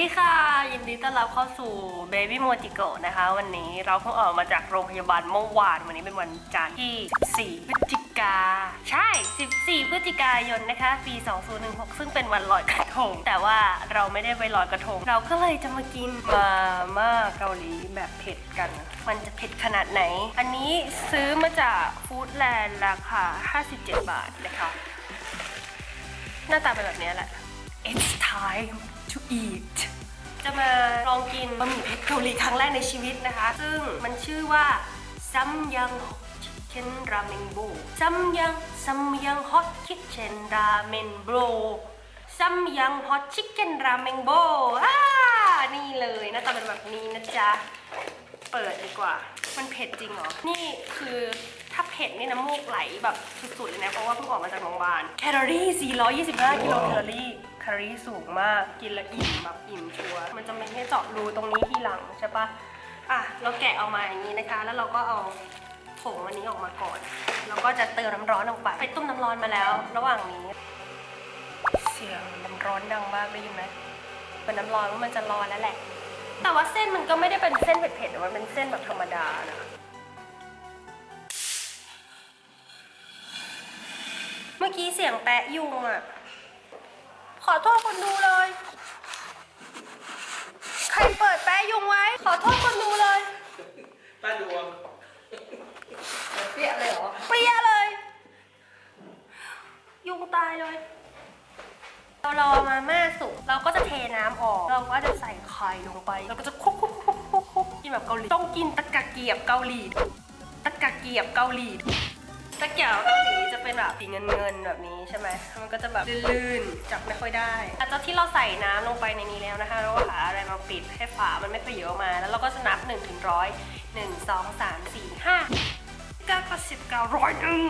ดีค่ะ ยินดีต้อนรับเข้าสู่ Baby m o j i g o นะคะ วันนี้เราเพิ่งออกมาจากโรงพยาบาลเมื่อวาน วันนี้เป็นวันจันทร์ที่ 4 พฤศจิกา ใช่ 14 พฤศจิกายนนะคะ ปี 2016 ซึ่งเป็นวันลอยกระทง แต่ว่าเราไม่ได้ไปลอยกระทง เราก็เลยจะมากินมาม่าเกาหลีแบบเผ็ดกัน มันจะเผ็ดขนาดไหน อันนี้ซื้อมาจากฟู้ดแลนด์ราคา 57 บาทนะคะ หน้าตาเป็นแบบนี้แหละ It's time to eat จะมาลองกินบะหมี่เผ็ดเกาหลีครั้งแรกในชีวิตนะคะ ซึ่งมันชื่อว่าซัมยังฮอตชิคเก้นราเมงโบซัมยังซัมยังฮอตคิ t เช่นราเมนโบซัมยังฮอตชิคเก้นราเมงโบอ่านี่เลยหน้าตาเป็นแบบนี้นะจ๊ะ เปิดดีกว่า มันเผ็ดจริงเหรอ นี่คือถ้าเผ็ดนี่น้ำมูกไหลแบบสุดๆเลยนะ เพราะว่าเพิ่งออกมาจากโรงพยาบาล แคลอรี่ 425 กิโลแคลอรี่ แคลอรี่สูงมากกินแล้วอิ่มแบบอิ่มชัวร์มันจะไม่ให้เจาะรูตรงนี้ที่หลังใช่ปะอะเราแกะออกมาอย่างนี้นะคะ แล้วเราก็เอาผงอันนี้ออกมาก่อนแล้วก็จะเติมน้ำร้อนลงไปไปต้มน้ำร้อนมาแล้ว ระหว่างนี้ เสียงน้ำร้อนดังมากได้ยินไหมเป็นน้ำร้อนว่ามันจะร้อนแล้วแหละ แต่ว่าเส้นมันก็ไม่ได้เป็นเส้นเผ็ดๆแต่มันเป็นเส้นแบบธรรมดานะเมื่อกี้เสียงแปะยุงอะ ขอโทษคนดูเลย ใครเปิดแปะยุงไว้ ขอโทษคนดูเลย ป้าดวงเปรี้ยเลยเหรอ เปรี้ยเลย ยุงตายเลย เรารอมาม่าสุก เราก็จะเทน้ำออก เราก็จะใส่ไข่ลงไป เราก็จะคลุกคลุกคลุกคลุกคลุกกินแบบเกาหลี ต้องกินตะกะเกียบเกาหลี ตะกะเกียบเกาหลี ตะเกียบเกาหลีจะ เป็นแบบสีเงินเงินๆแบบนี้ใช่ไหมมันก็จะแบบลื่นๆจับไม่ค่อยได้หลังจากที่เราใส่น้ำลงไปในนี้แล้วนะคะเราก็หาอะไรมาปิดให้ฝามันไม่ค่อยเยอะมา แล้วเราก็จะนับ1นึ่งถึงร้อยหนึ่งสองสามสี่ห้าเก้าก็สิบเก้าร้อยหนึ่ง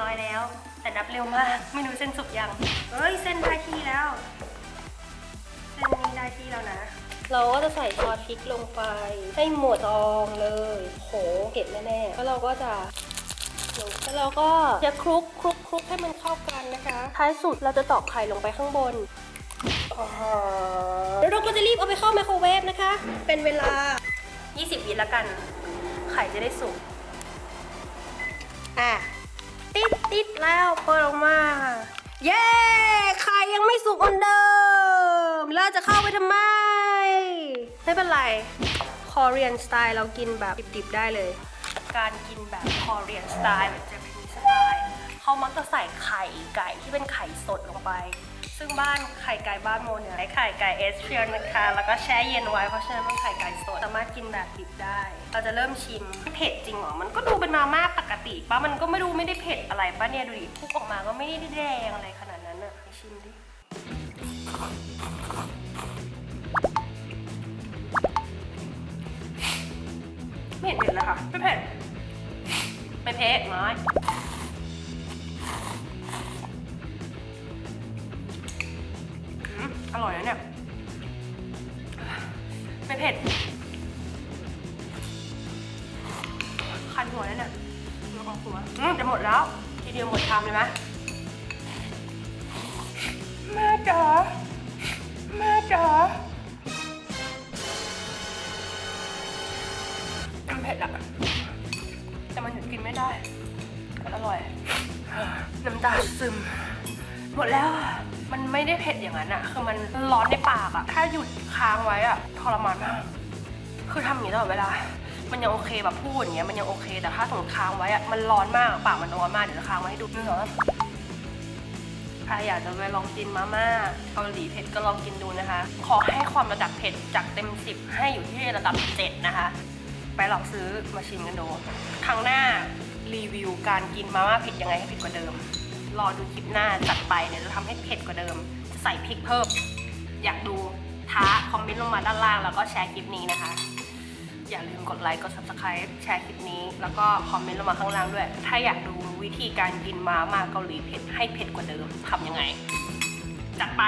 ร้อยแล้ว แต่นับเร็วมากไม่รู้เส้นสุกยังเฮ้ยเส้นได้ที่แล้ว เส้นนี้ได้ที่แล้วนะ เราก็จะใส่ซอสพริกลงไปให้หมดซองเลย โหเผ็ดแน่ๆแล้วเราก็จะ แล้วเราก็จะคลุกคลุกคลุกให้มันเข้ากันนะคะ ท้ายสุดเราจะตอกไข่ลงไปข้างบนอ่าแล้วเราก็จะรีบเอาไปเข้าไมโครเวฟนะคะ เป็นเวลา 20 วิละกัน ไข่จะได้สุก อะ ติดติดแล้วเปิดออกมา เย้ ไข่ยังไม่สุกเหมือนเดิม แล้วจะเข้าไปทำไม ไม่เป็นไร คอเรียนสไตล์เรากินแบบดิบๆได้เลย การกินแบบคอเรียนสไตล์แบบเจแปนิสสไตล์เขามักจะใส่ไข่ไก่ที่เป็นไข่สดลงไป ซึ่งบ้านไข่ไก่บ้านโมเนี่ยใช้ไข่ไก่เอสเทรียนนะคะ แล้วก็แช่เย็นไว้เพราะฉะนั้นมันไข่ไก่สดสามารถกินแบบดิบได้ เราจะเริ่มชิมเผ็ดจริงเหรอ มันก็ดูเป็นมาม่าปกติปะมันก็ไม่ดูไม่ได้เผ็ดอะไรปะเนี่ยดูดิคุกออกมาก็ไม่ได้แดงอะไรขนาดนั้นอะไปชิมดิ ม่เห็นเผ็ดเลยค่ะ ไม่เผ็ดไม่เผ็ดน้อยอร่อยนะเนี่ย ไม่เผ็ดคันหัวแล้วเนี่ยมันออกหัวจะหมดแล้ว ทีเดียวหมดชามเลยไหมแม่จ๋าแม่จ๋า ผ็ดอะแต่มันหยุดกินไม่ได้มันอร่อย น้ำตาซึม หมดแล้ว มันไม่ได้เผ็ดอย่างนั้นอะคือมันร้อนในปากอะถ้าหยุดค้างไว้อะทรมานมาก คือทำอย่างนี้ตลอดเวลา มันยังโอเคแบบพูดอย่างเงี้ย มันยังโอเค แต่ถ้าสมมติค้างไว้อะมันร้อนมาก ปากมันร้อนมาก เดี๋ยวจะค้างไว้ให้ดูนึกเหรอใครอยากจะไปลองกินมาม่าเกาหลีเผ็ดก็ลองกินดูนะคะ ขอให้ความระดับเผ็ดจากเต็ม 10 ให้อยู่ที่ระดับ 7 นะคะ ไปลองซื้อมาชิมกันดู ครั้งหน้ารีวิวการกินมาม่าเผ็ดยังไงให้เผ็ดกว่าเดิม รอดูคลิปหน้าจัดไปเนี่ยจะทำให้เผ็ดกว่าเดิม จะใส่พริกเพิ่ม อยากดูท้าคอมเมนต์ลงมาด้านล่างแล้วก็แชร์คลิปนี้นะคะ อย่าลืมกดไลค์กด subscribe แชร์คลิปนี้ แล้วก็คอมเมนต์ลงมาข้างล่างด้วย ถ้าอยากดูวิธีการกินมาม่าเกาหลีเผ็ดให้เผ็ดกว่าเดิมทำยังไง จัดไป